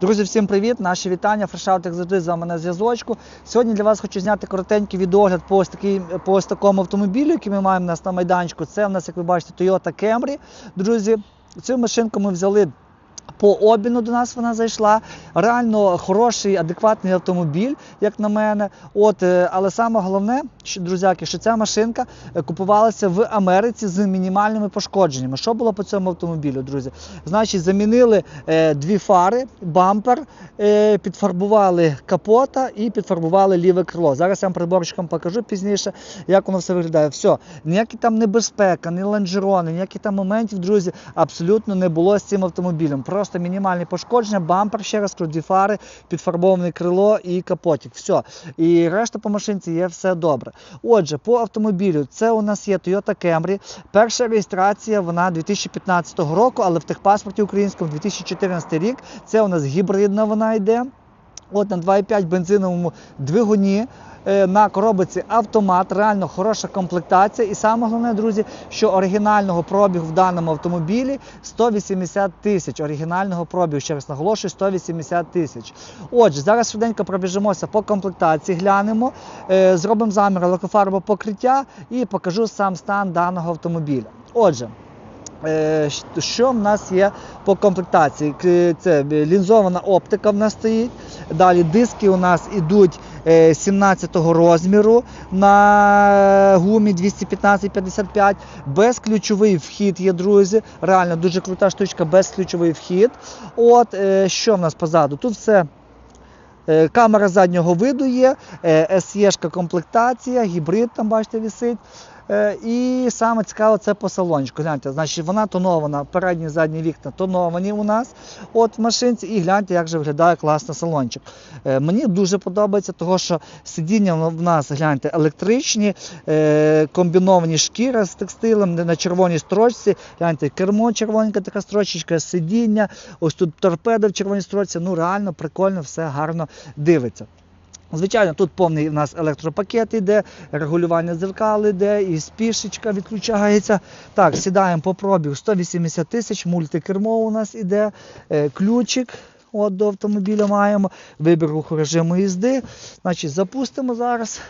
Друзі, всім привіт! Наші вітання. Фрешаут, як завжди, з вами на зв'язочку. Сьогодні для вас хочу зняти коротенький відогляд по ось, такий, по ось такому автомобілю, який ми маємо у нас на майданчику. Це у нас, як ви бачите, Toyota Camry. Друзі, цю машинку ми взяли. По обміну до нас вона зайшла. Реально хороший, адекватний автомобіль, як на мене. От, е, але саме головне, що, друзяки, що ця машинка е, купувалася в Америці з мінімальними пошкодженнями. Що було по цьому автомобілю, друзі? Значить, замінили е, дві фари, бампер, е, підфарбували капота і підфарбували ліве крило. Зараз я вам приборчиком покажу пізніше, як воно все виглядає. Все, ніякі там небезпека, ні лонжерони, ніяких там моментів, друзі, абсолютно не було з цим автомобілем. Просто мінімальні пошкодження, бампер, ще раз кажу, дві фари, підфарбоване крило і капотик. Все. І решта по машинці є все добре. Отже, по автомобілю це у нас є Toyota Camry. Перша реєстрація вона 2015 року, але в техпаспорті українському 2014 рік. Це у нас гібридна вона йде. От на 2,5 бензиновому двигуні. е, На коробиці автомат, реально хороша комплектація. І саме головне, друзі, що оригінального пробігу в даному автомобілі 180 тисяч. Оригінального пробігу, ще раз наголошую, 180 тисяч. Отже, зараз швиденько пробіжимося по комплектації, глянемо, е, зробимо замір лакофарбового покриття і покажу сам стан даного автомобіля. Отже. Е, Що в нас є по комплектації? Це лінзована оптика в нас стоїть. Далі диски у нас ідуть 17 розміру на гумі 215-55. Безключовий вхід є, друзі. Реально дуже крута штучка, безключовий вхід. От е, що в нас позаду? Тут все. Е, Камера заднього виду є, SE-шка комплектація, гібрид там, бачите, висить. Е, І саме цікаво це по салончику. Гляньте, значить вона тонована, передні задні вікна тоновані у нас от в машинці. І гляньте, як же виглядає класно салончик. Е, Мені дуже подобається, того, що сидіння в нас, гляньте, електричні, е, комбіновані шкіра з текстилем на червоній строчці. Гляньте, кермо червоненька така строчечка, сидіння, ось тут торпеда в червоній строчці. Ну реально прикольно, все гарно дивиться. Звичайно, тут повний у нас електропакет іде, регулювання дзеркал іде, і спішечка відключається. Так, сідаємо по пробігу 180 тисяч, мультикермо у нас іде, е, ключик от до автомобіля маємо, вибір руху режиму їзди. Значить, запустимо зараз.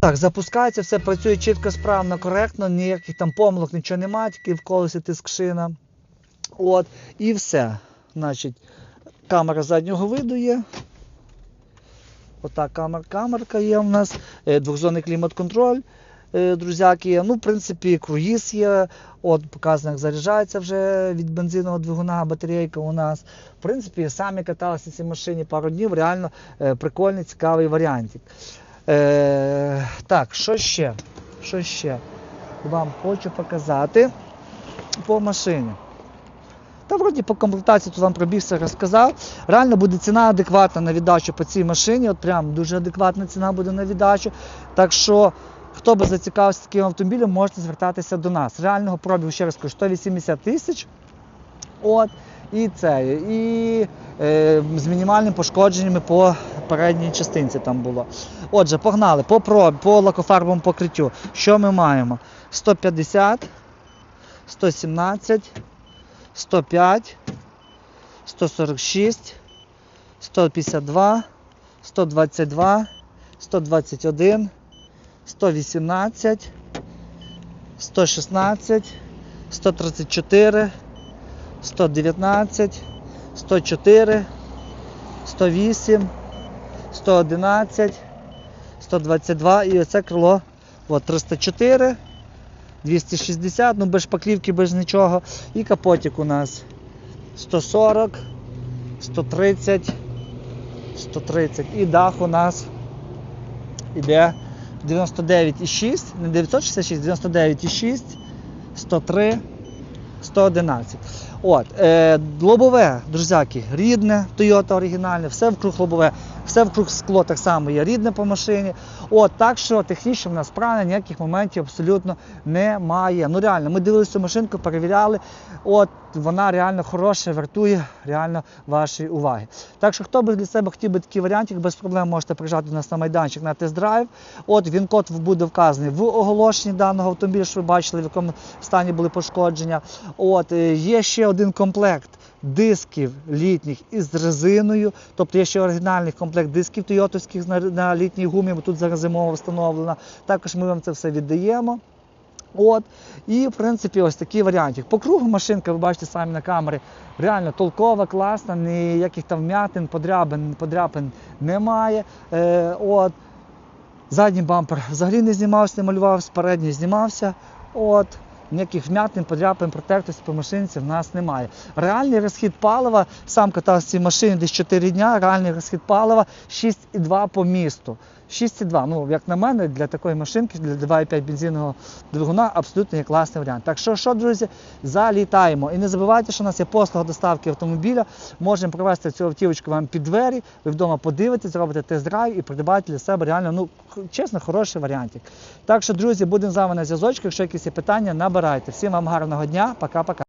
Так, запускається, все працює чітко, справно, коректно, ніяких там помилок, нічого немає, тільки в колесі тиск шина. От, і все. Значить, камера заднього виду є. Отак камер, камерка є у нас, е, двохзонний клімат-контроль, е, друзяки. Ну, в принципі, круїз є. От показано, як заряджається вже від бензинового двигуна, батарейка у нас. В принципі, самі каталися в цій машині пару днів, реально е, прикольний, цікавий варіантик. Е, так, що ще? Що ще? Вам хочу показати по машині. Та вроді по комплектації вам пробігся, розказав. Реально буде ціна адекватна на віддачу по цій машині. От прям дуже адекватна ціна буде на віддачу. Так що, хто би зацікавився таким автомобілем, можете звертатися до нас. Реального пробігу, ще раз кажу, 180 тисяч. От, і це, і е, з мінімальними пошкодженнями по передній частинці там було. Отже, погнали по, проб, по лакофарбовому покриттю. Що ми маємо? 150, 117. 105, 146, 152, 122, 121, 118, 116, 134, 119, 104, 108, 111, 122 і оце крило от, 304. 260, ну без шпаклівки, без нічого. І капотик у нас 140, 130, 130. І дах у нас іде 99,6, не 966, 99,6, 103, 111. От, е, лобове, друзяки, рідне, Toyota оригінальне, все вкруг лобове, все вкруг скло так само є рідне по машині. От, так що технічно в нас правильно, ніяких моментів абсолютно немає. Ну реально, ми дивилися цю машинку, перевіряли. От вона реально хороша, вартує реально вашої уваги. Так що, хто би для себе хотів би такий варіантик, без проблем можете приїжджати до нас на майданчик на тест-драйв. От він код буде вказаний в оголошенні даного автомобіля, що ви бачили, в якому стані були пошкодження. От е, є ще один комплект дисків літніх із резиною. Тобто є ще оригінальний комплект дисків тойотовських на, літній гумі, бо тут зараз зимова встановлена. Також ми вам це все віддаємо. От. І, в принципі, ось такий варіантик. По кругу машинка, ви бачите самі на камері, реально толкова, класна, ніяких там вмятин, подрябин, подряпин немає. Е, от. Задній бампер взагалі не знімався, не малювався, передній знімався. От. Ніяких вмятин, подряпин, протертості по машинці в нас немає. Реальний розхід палива, сам катався в цій машині десь 4 дня, реальний розхід палива 6,2 по місту. 6,2. Ну, як на мене, для такої машинки, для 2,5 бензинового двигуна абсолютно є класний варіант. Так що, що, друзі, залітаємо. І не забувайте, що у нас є послуга доставки автомобіля. Можемо привезти цю автівочку вам під двері, ви вдома подивитесь, зробите тест-драйв і придбати для себе реально, ну, чесно, хороший варіантик. Так що, друзі, будемо з вами на зв'язочку. Якщо якісь є питання, набирайте. Всім вам гарного дня. Пока-пока.